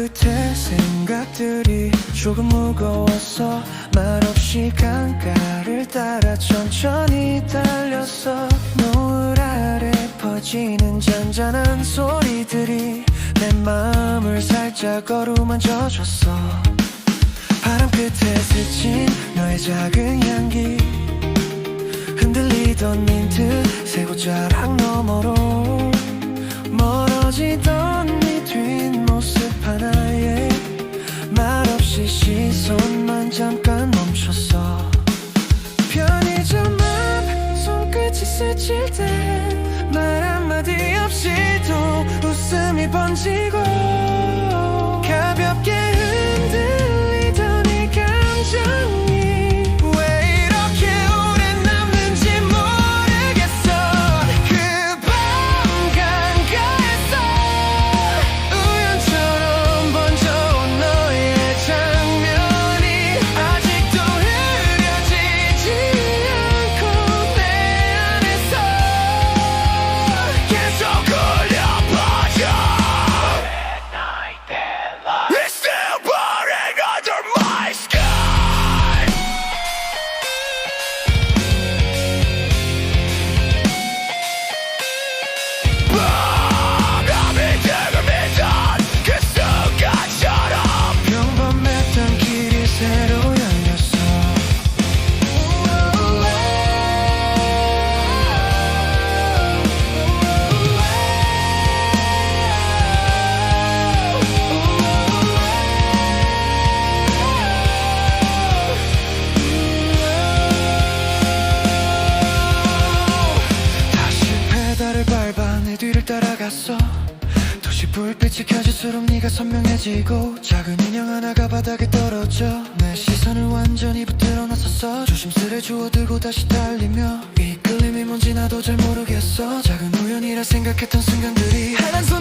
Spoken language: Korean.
끝에 생각들이 조금 무거웠어 말없이 강가를 따라 천천히 달렸어 노을 아래 퍼지는 잔잔한 소리들이 내 마음을 살짝 어루만져줬어. 바람 끝에 스친 너의 작은 향기 흔들리던 민트 새우자락 너머로 말없이 시선만 잠깐 멈췄어 편의점 앞 손끝이 스칠 때 말 한마디 없이도 웃음이 번지고 따라갔어. 도시 불빛이 켜질수록 네가 선명해지고 작은 인형 하나가 바닥에 떨어져 내 시선을 완전히 붙들어 놨었어. 조심스레 주워들고 다시 달리며 이끌림이 뭔지 나도 잘 모르겠어. 작은 우연이라 생각했던 순간들이 하얀 인형